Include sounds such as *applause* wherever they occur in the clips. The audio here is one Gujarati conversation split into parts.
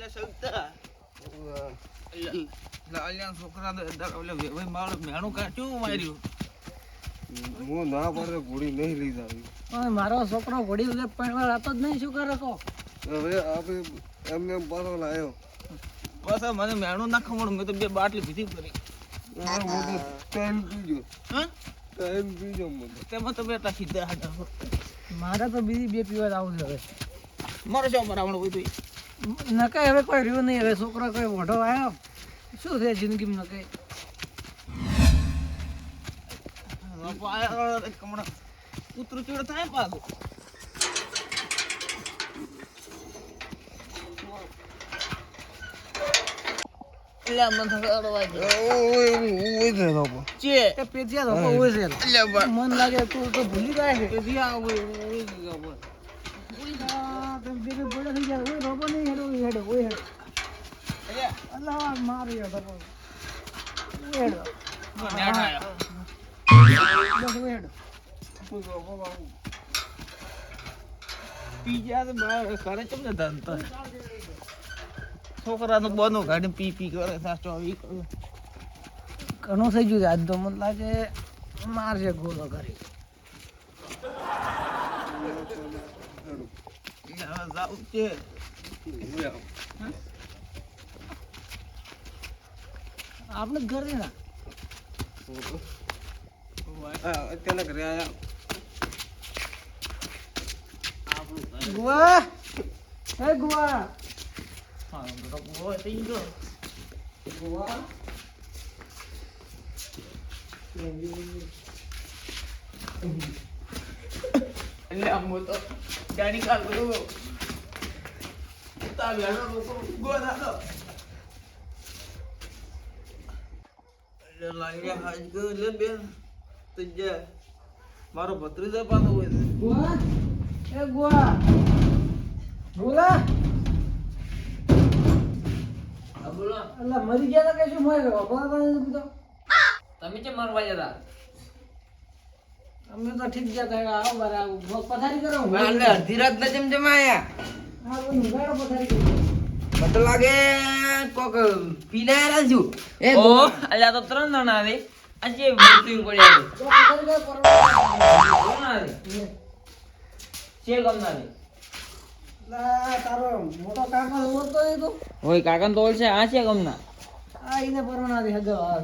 એટલે સગતા લાલ્યા છોકરા ઓલે ભાઈ મારો મેણું કાચું માર્યું. હું ના પડે ઘોડી નહીં લઈ જાવી. મારો છોકરો ઘોડી વગર પરણવા રાતો જ નહીં શું કરે કહો હવે આપણે એમને એમ પાછો લાયો. બસ મને મેણું ના ખમણ મેં તો બે બાટલી પીધી કરી ટાઈમ પીજો હા? ટાઈમ પીજો મને. તેમાં તો મારે તો બીજી બે પીવા આવું છે હવે. મારે શું મરાવણ હોય તો નકાઈ હવે કોઈ રહ્યું નહીં હવે છોકરો કોઈ મોઢો આવ્યો શું છે જિંદગીમાં કમણા કૂતરું ચીડ થાય પાછું? મન લાગે તું તો ભૂલી જાય છે. એ નું બનો ગાડી પી પી કરે ચોવી ઘણું થઈ ગયું આજ તો મને લાગે મારશે ગોળો કરી જાવું છે આપણે ઘર ને. અત્યારે ઘરે આવ્યા ગુવા. હે ગુવા હા તો થઈ ગુવા. એટલે આમ તો ગાડી કાલ બધું તા બેનો લોકો ગો દાદો એટલે લાગ્યા હાજ ગયો લે બેન તો જે મારો ભત્રીજો પાછો હોય છે. ગુવા? હે ગુવા. બોલા. બોલો. અલ્લા મરી ગયા તા કે શું મરી બધો તમે કેમ મરવા જતા અમે તો ઠીક ગયા તા આવો બરાબર આવો. ભોગ પથારી કરો એટલે અડધી રાત ના જેમ જેમ આયા હા બોલ પથારી કરો. મને લાગે કોક પીના છું. એ ઓ અલ્યા તો ત્રણ જણા આવે આજે મૃત્યુ પડ્યા તો પથારી કરો પરવા કોણ આવે છે? ગમના રે લા તારો મોટો કાકા ઓળખતો નહીં તું. હોય કાકા તો છે આ છે ગમના. આ એને પરવાના દે હગો આ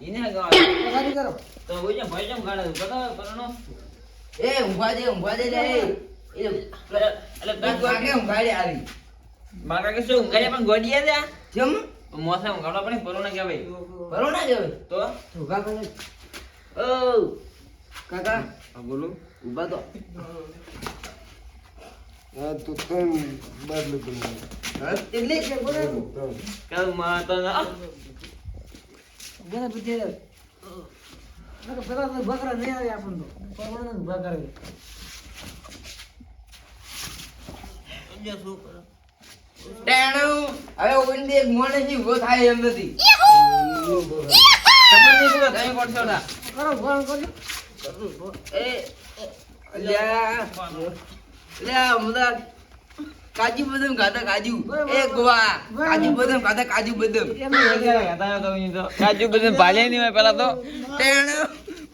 એને પથારી *coughs* કરો. તો ઓય ભાઈ જેમ ગાડે બતાવે પરનો એ ઊંઘવા દે ઊંઘવા દે લે. એ એટલે બેગ વાગે ઊંઘા આવી. મારા કે શું ઊંઘાડે? પણ ગોડીએ દે કેમ? મોસા ઊંઘાડો પણ પરોના કહેવાય ભરો ના કે તો? ઊભા કરે. ઓ. કાકા. આ બોલો. ઊભા તો. હા તો એટલે કે બોલે કાલ માતા ના ગણે બુદ્ધિ પેલા તો બકરા નહીં આવે આપણને તો. પરવાના જ ઊભા કરે જે શું કરે ટેણું હવે ઓઈન દે મોને જી ઊભો થાય એમ નથી. તમને નહીં ખબર, તમે ના કરો ફોન કરજો. એ અલ્યા. અલ્યા મુદા. કાજુ બદામ ખાતા કાજુ. એ ગોવા. કાજુ બદામ ખાતા કાજુ બદામ. કાજુ બદામ ભાલે નહીં હોય પેલા તો.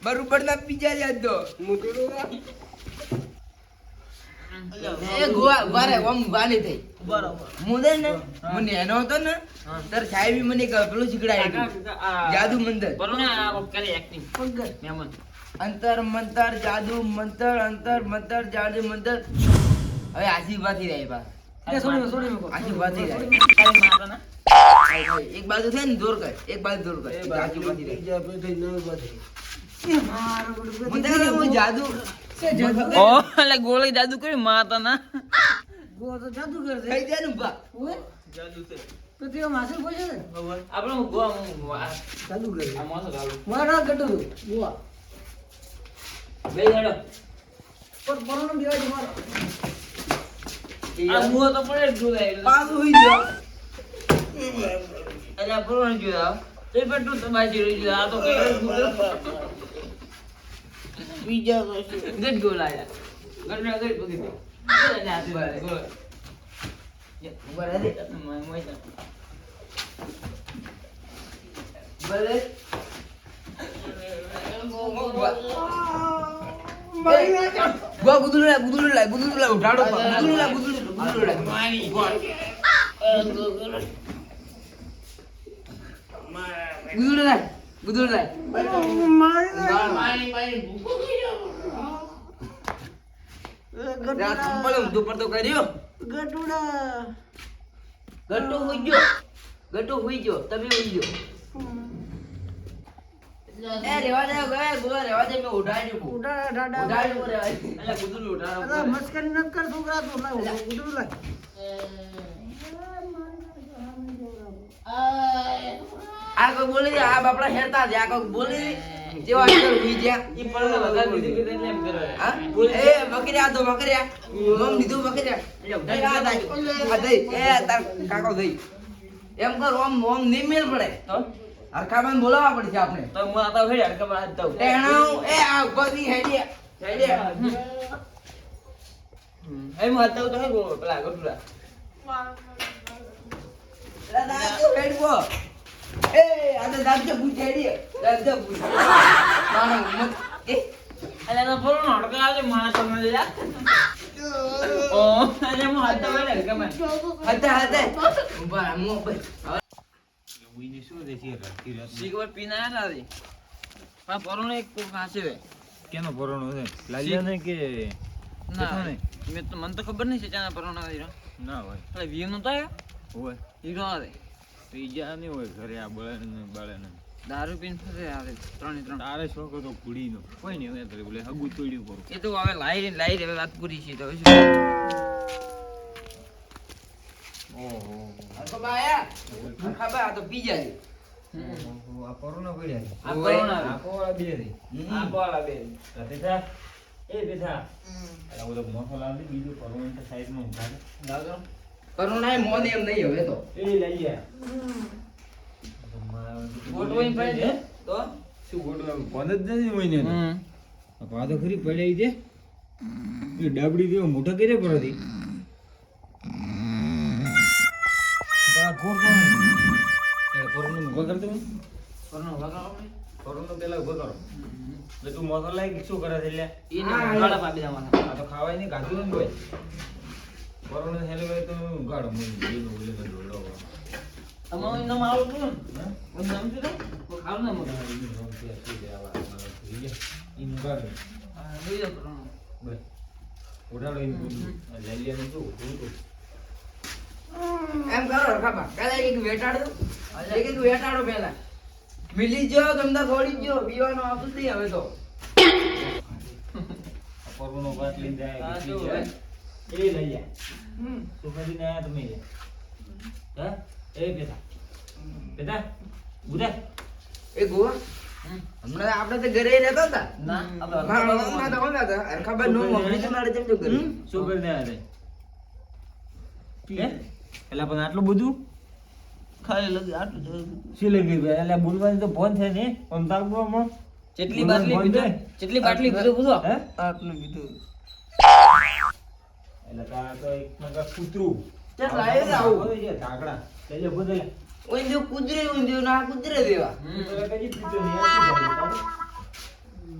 બરોબર ના પીજા જ તો એ ગોવા વારે ઓમ ઊભા થઈ બરાબર. મુદે ને મને એનો હતો ને તાર સાહેબ મને પેલું શીખડાય જાદુ મંતર. પગ અંતર મંતર જાદુ મંતર અંતર મંતર જાદુ મંતર. હવે આજી ઊભા થઈ જાય બા એ સોની સોની આજી ઊભા થઈ જાય. એક બાજુ થઈ ને દૂર કર. એક બાજુ દૂર કર. આજી ઊભા થઈ જાય. જાદુ ગોળી જાદુ કરી માતા ના. ગો તો જાદુ કરે જાદુ છે. તો તે માસે પૂછે ને? આપણે હું ગોવા હું કરે. આ મોસો ગાલું મારા ગટુ ગોવા. બે પર પરનો દેવા દે મારો. આ મુઓ તો પડે જ એટલે પાછું હોઈ ગયો એટલે આ પૂરો જોયા તો એ પેટનું તો બાજી રહી ગયું આ તો બીજા ગટ ગોલાયા ગટ ગટ પકડી દે હાથી ગોળ ઊભા રહે દે. ઊભા રહે. ઊભા, ગુદડું લાય, lah, લાય, lah, લાય, lah, પા. ગુદડું લાય, lah, ગુદડું ગટ્ટો હુઈ ગયો. ગટુ હુઈ ગયો. તમે હુઈ ગયો. એ રેવા દે ગયે ગો રેવા દે મેં ઉઠાડી મૂક ઉડા ડાડા ઉઠાડી મૂક રેવા દે. ગુદુલ ઉઠાડો અરે મસ્કરી ન કર છોકરા તું ના ગટુડા લાય આ કોઈ બોલી આ બાપડા હેરતા છે આ કોઈ બોલી દે. જેવા અંદર ગયા ઈ એમ કરે. હા? એ બકર્યા તો બકર્યા મમ દીધું બકર્યા એ આ દાઈ. આ દઈ. એ તાર કાકો દઈ. એમ કર ઓમ ઓમ નહીં મેલ પડે. તો હરખાબાન બોલાવવા પડશે આપણે. તો હું આતા ફેર પર હાથ દઉં ટેણાው એ આ ગોદી હેડી. હેડી. એ હું હાથ દઉં તો હે ગો પેલા ગટુડા એલા દાદુ હેડવો. એ આ તો દાદુ પૂછે હેડી. દાદુ પૂછે માનો મત એ. અલે તો ફોન હડકા આજે મારા તમને લે *laughs* ઓ અલે હું હાથ દઉં એટલે હડકા માં હતા હતા બા મો બસ સિગવર પીને આયા રે એક કોક હાસે કેનો પરોણો છે? લાલ્યા ને કે ના કથાને? મેં તો મને તો ખબર નહીં છે ચાના હીરો ના હોય. એટલે વીર નો આયો? હોય. હીરો આવે. નહીં હોય ઘરે આ બળે ને બાળે ને. દારૂ પીને ફરે આવે ત્રણે ત્રણ. તારે શોખ હતો કુડીનો. કોઈ નહીં તારે બોલે હગું તોડ્યું કરું. એ તો હવે લાઈ લાઈ હવે વાત પૂરી છે તો ખબર આ તો પી જાય આ પરોના પડ્યા આ પરોણા આખો વાળા બે રે આ બોલા બે બેઠા. એ બેઠા. આ બધો મોટો લાવી બીજું પરોણો તો સાઈડમાં ઊભા મોન એમ નહીં હવે તો. એ ગોઠવાઈ પડે તો શું ગોઠવા કોણ જ નથી હોય તો. આ તો ખરી પડે છે. એ ડાબડી દેવો મોટા કરે પરથી એ પરોનો ઊભા કરતો પરનો કરો પરોનો પેલા ઊભો કરો. એટલે તું મોટો લાઈ શું કરે છે એટલે? એ ને ગાળા પાડી દેવાના. આ તો ખાવાય નહીં ગાધું ને કોઈ કોરોનો હેલે ભાઈ તો ગાડો મને એ બોલે તો ડોડો તમારું આવું કોણ હું? શું રે કોઈ ખાવ ના મગા ઈનું ઉગાડો આ લઈ જાવ પરનો બસ. ઉડાડો લઈ લેવાનું શું ઉભું તો એમ કરો ખબર. કાલે એક વેટાડો. એક એક વેટાડો પહેલા મિલી જો તમને થોડી જો પીવાનો આપું નહીં હવે તો. પરોનો ભાત લઈ જાય જાય. એ લઈ જા. તું કરીને આયા તમે હા? એ બેટા. બેટા બુધા એ ગોવા? હમણાં આપણે તો ઘરે રહેતા હતા. ના હરખાબા નો મમ્મી તો મારે જેમ જો ઘરે શું કરી દે રે હે? એટલે પણ આટલું બધું? ખાલી લગી આટલું શી લગી એટલે બોલવાની તો ફોન છે ને પણ તારવામાં જેટલી બાટલી પીધો જેટલી બાટલી પીધો પૂછો. હે? આટલું પીધું. એટલે તારા તો એક નગર કૂતરું. ચાલ લાવે છે આવું. છે ઢાકડા બદલે ઊંધ્યું કુદરે ના કુદરે દેવા. તો કઈ પીતો નહીં?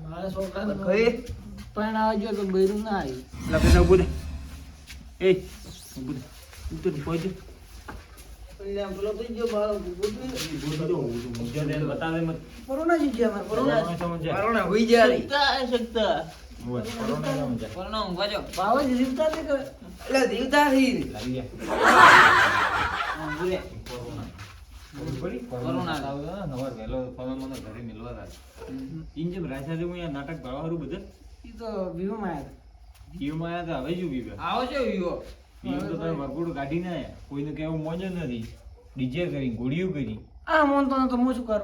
મારા છોકરા તો કઈ પણ આવજો તો બૈરું ના આવી એટલે પેલા ઉભું એ ઉભું પહોંચો તો. આવ્યો અહીંયા નાટક ગાળાવાળું બધું? ઈ તો વ્યૂમાં આવ્યા જીવમાં આયા હતા, હવે શું બીવે? આવો છો વિવો? બીવ તો તમે વરઘોડું કાઢીને આયા. કોઈને કહેવું મોજો નથી. ડીજે કરી ગોળીઓ કરી. આ મોનતો નતો હું શું કરું?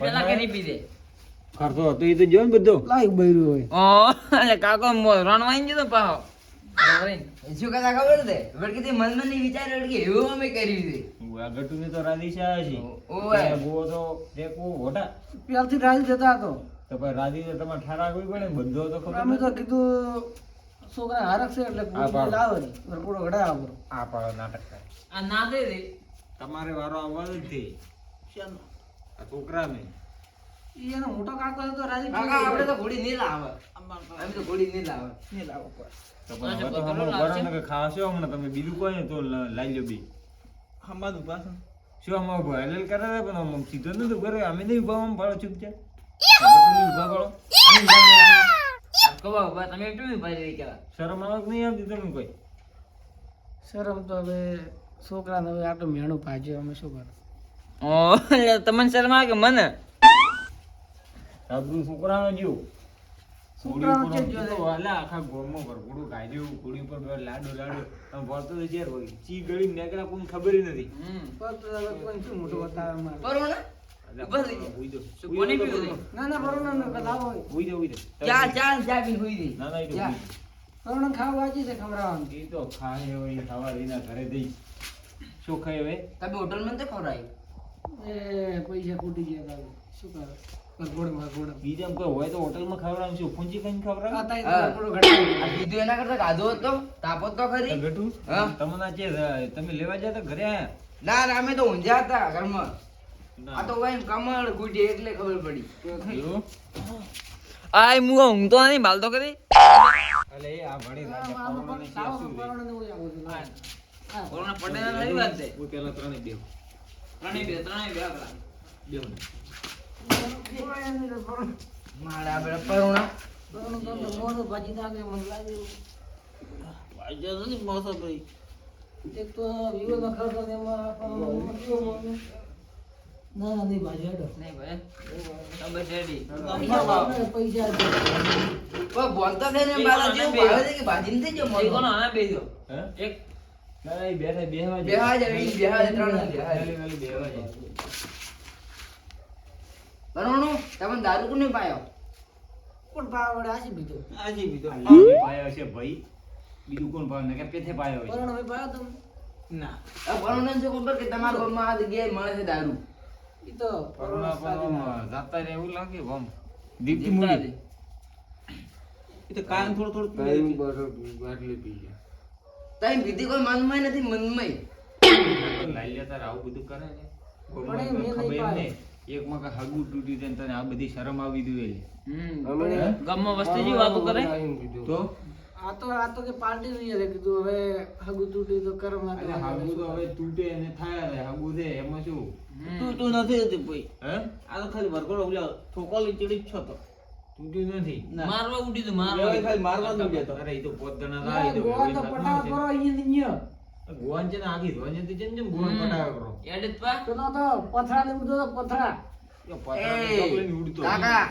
પેલા કે નહીં પીધે? ખર્ચો હતો એ તો જો ને બધો? લાઈક બૈરું હોય. ઓ અરે કાકો મો રણવાઈ ગયો તો પાહો. શું કહેતા ખબર છે? વિચાર એવું અમે કરી આ ગટુને તો છે ટેકો હોટા જતા હતો તો પછી રાધી તમારે ઠાર આગવી પડે બધો તો ખબર અમે તો કીધું છોકરા હારક છે એટલે લાવે ને. વરઘોડો ઘડા. આ પાડો નાટક આ ના દે રે. તમારે વારો આવવાનો નથી છે આ છોકરાને. એનો મોટો કાકો તો રાજી કાકા આપણે તો ઘોડી નહીં લાવે. અમાર અમે તો ઘોડી નહીં લાવે. નહીં લાવો કોઈ. તો પણ હવે તો હમણાં બરાબર ને ખાશો હમણાં તમે? બીજું કોઈ તો લાઈ લો બી. પાછું. શું આમાં ઊભા? કરે છે પણ આમ સીધો નથી ઊભો રહ્યો? અમે નહીં ઊભા આમ ભાડો ચૂપચાપ. નહીં ઊભા ભાડો કવા ઊભા તમે કેમ ભાઈ રહી કેવા શરમ આવે કે નહીં આવતી તમને કોઈ? શરમ તો હવે છોકરાને હવે આટલું મેણું ભાજ્યું અમે શું કરે? ઓ તમને શરમ આવે કે મને? આપણું છોકરાનો જીવ. છોકરાનો ઘોડી ઉપર ચેપ આમ કીધું, અલા, આખા ગોળમાં ભરપૂરું ગાજ્યું, ઘોડી ઉપર બે લાડુ લાડુ. આમ વળતો તો હોય. ચી ગળી નેકરા કોઈને ખબર નથી. પણ તો કોઈ શું મોટું બતાવે મારે બરોબર છે? હોય તો જા. છે ખવડાવી? બીજા કોઈ હોય તો? પૂંજી ખાઈને ખવડાવે? વરઘોડો ઘડાવે આ કીધું એના કરતા ગાધો હતો? તાપો તો ખરી. તમને આ તમે લેવા જતા તા ઘરે? ના ના અમે તો ઊંઝા હતા ઘરમાં. આ તો ભાઈ કમળ ગુડી એટલે ખબર પડી? આય મુ ઊંઘતો નહીં બાલ તો કરી અલે આ ભણી શું. હા. કોરોના પડે ના લઈ વાત છે હું પેલા ત્રણે બેહું. ત્રણેય બે ત્રણેય બે આપણા બેહું. મારા આપણે પરુણા પરોણું તો તો ભાજી નાખે મને લાગે. નથી મોસો ભાઈ. એક તો વિવાદમાં ખર્ચો ને એમાં. ના ના નહીં ભાજી હેડો. નહીં ભાઈ તમે રેડી પૈસા વાપરે, પૈસા દે. કોઈ બોલતા થઈને એ જેવું ભાવે છે કે ભાજી નથી જો એ કોનો આના બેજો એક ના, ના, એ બેઠા બેહવા બેહવા જાય, ઈ બેહવા જાય, ત્રણ બેહવા જાય. ખાલી ખાલી બેહવા જાય. પરુણું તમે દારૂ કોને પાયો પણ ભાવ વડે બીજો. આજી બીજો. પાયો છે ભાઈ બીજું કોણ પાયો કે પેથે પાયો ભાઈ ભાવ તમે? ના. શું ખબર કે તમારા ગામમાં આ જગ્યાએ મળે છે દારૂ ઈ તો કરુણા સાદી ના. પણ જાતા રહે એવું લાગે આમ. દીપતી મૂડી. એ તો કાયમ થોડું થોડું પી લે. તારી ભીતિ કોઈ મનમાં નથી મનમાં લાઈ લે તારે આવું બધું કરે ને પણ એ. એક માં હાગું તૂટી જાય ને તને આ બધી શરમ આવી જોઈએ એ ગામમાં વસ્તી જેવી વાતો કરે? તો? આ તો આ તો કે પાર્ટી ની એટલે કીધું હવે હગુ તૂટી તો કરમ અરે હાગું તો હવે તૂટે અને થાય રે હગુ દે એમાં શું તું તું નથી હતી ભાઈ. હે? આ તો ખાલી વરઘોડો ઓલા ઠોકોલી ચીડી છો તો. તૂટ્યું નથી. મારવા ઉડી તો મારવા ખાલી મારવા જ ઉડ્યા તો. અરે એ તો પોત ગણા થાય, તો ગોવા તો પટાવ કરો અહીંયા ને અહીંયા. છે. ગોવાન છે ને આખી ધોવાન છે જેમ જેમ ગોવાન પટાવ કરો. એડે પા. પેલો તો પથરા ને ઉડતો તો પથરા. એ પતરાનો ચોક ઉડતો. કાકા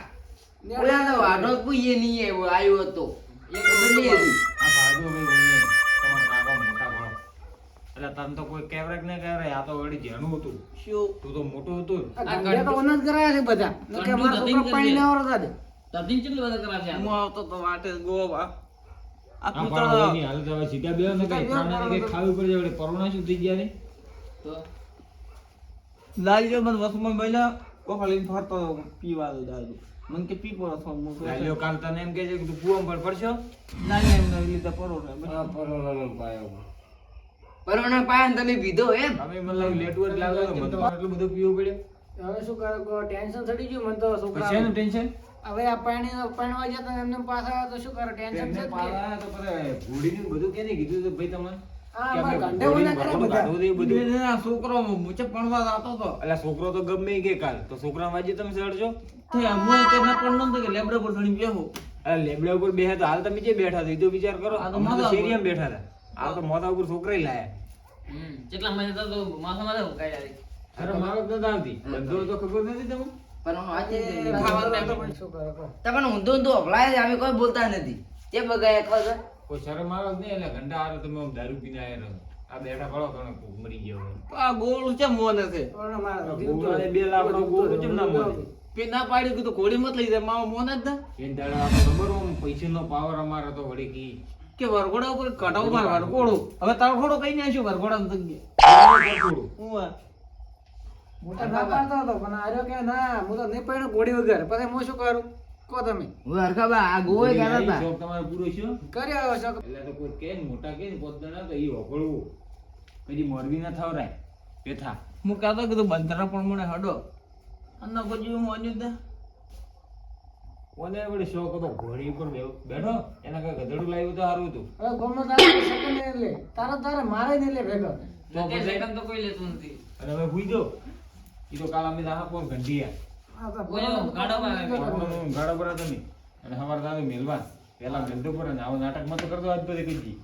ઓલા તો વાઢો જ કોઈ એ નહીં આવ્યો હતો. એટલે તને તો કોઈ ના આ તો વળી જેનું હતું. શું? તું તો મોટો હતો. આ તો ઓના જ કરાયા છે બધા. નકે મારા છોકરા પાણી ના આવડતા દે તરતીન કેટલી બધા કરાશે હું આવતો તો વાટે ગોવા. આ આ કૂતરો ભાવ એની હાલત હવે સીધા બેહો ને સીધા કઈ બેહો ત્રણેયને ને ખાવી પડે વળી પરોણા શું થઈ ગયા રે? તો? લાલી મને વસમાં મહિલા કોફા લઈને ફરતો પીવા દો દારૂ. મને કે પી પડો છો હું કહું, લાલ્યો કાલ તને એમ કે છે કે તું કુવમ પર પડશો? લાલી એમને લીધા પરો ને પરુણા પાયા તને પીધો એમ અમે મને લાગે તો મને તો આટલું બધું પીવું પડ્યું. હવે શું કરો ટેન્શન ચડી ગયું મને તો છોકરા છે ને ટેન્શન? હવે આ પાણી પાણવા જતા ને એમને પાછા તો શું કરો ટેન્શન છે પાછા કે? તો પછી ઘોડીનું બધું કેને કીધું હતું ભાઈ તમને? છોકરો મૂછે ભણવા જતો હતો. અલા છોકરો તો ગમે કે કાલ. તો છોકરા વાજે તમે ચડજો. તે હું તે ના પણ નતો કે લેબડે પર ચડી બેહો. અરે લેબડા ઉપર બેઠા તો હાલ તમે જે બેઠા હતા એ તો વિચાર કરો. આ તો તો ઉપર. બેઠા હતા. આ તો મોઢા ઉપર છોકરાય લાયા. હમ કેટલા મજા તો માથા માથે ઉકાઈ અરે મારો આવતી. ધંધો તો ખબર નથી તમને? આજે પણ શું કરે? કહો? તમને ઊંધું ઊંધું અભળાય છે અમે કોઈ બોલતા નથી. તે બગાયા કોઈ શરમ આવે જ નહીં? એટલે ઘંટા હારે તમે આમ દારૂ પીને આયા રહો. આ બેઠા પડો ઘણો મરી ગયો આ ગોળ છે મોને છે. બે લાકડો ગોળ કેમ ના મોને? પે ના પાડી કીધું ઘોડી મત લઈ જાય. મામા મોને જ ના. એ દાડા આપણે ખબર પૈસાનો પાવર અમારો તો વળી કી. કે વરઘોડા ઉપર કટાવ માર વરઘોડો. હવે તરઘોડો કઈ નાખ્યો વરઘોડા ની હું મોટા ના પાડતો હતો પણ આર્યો કે ના હું તો નહીં પડ્યો ઘોડી વગર. પછી હું શું કરું? કહો તમે? હરખાબા આ હતા. શોખ તમારો પૂરો છે કરી આવ્યો છો. એટલે તો કોઈ કે મોટા કે ને તો ઈ વગળવું પછી મોરબી ના થવરાય પેથા. હું કહેતો કીધું બંધરા પણ મને હડો. અને પછી હું અન્યું તા વળી શોખ હતો ઘોડી ઉપર બેવ- બેઠો એના કઈ ગધડું લાવ્યું તો સારું હતું. હવે ગમે તારે સેકન્ડ ને લે. તારા તારે મારે ને લે ભેગો. તો કોઈ લેતું નથી અને હવે ભૂઈ દો. ઈ તો કાલ અમે દાહા પોર ઘંટીયા. આવે. ગાડો પર હતો નહીં. અને સવારે તારે મેલવા. પેલા મેલતો પર ને નાટકમાં તો કરતો આજ બધી કીધી.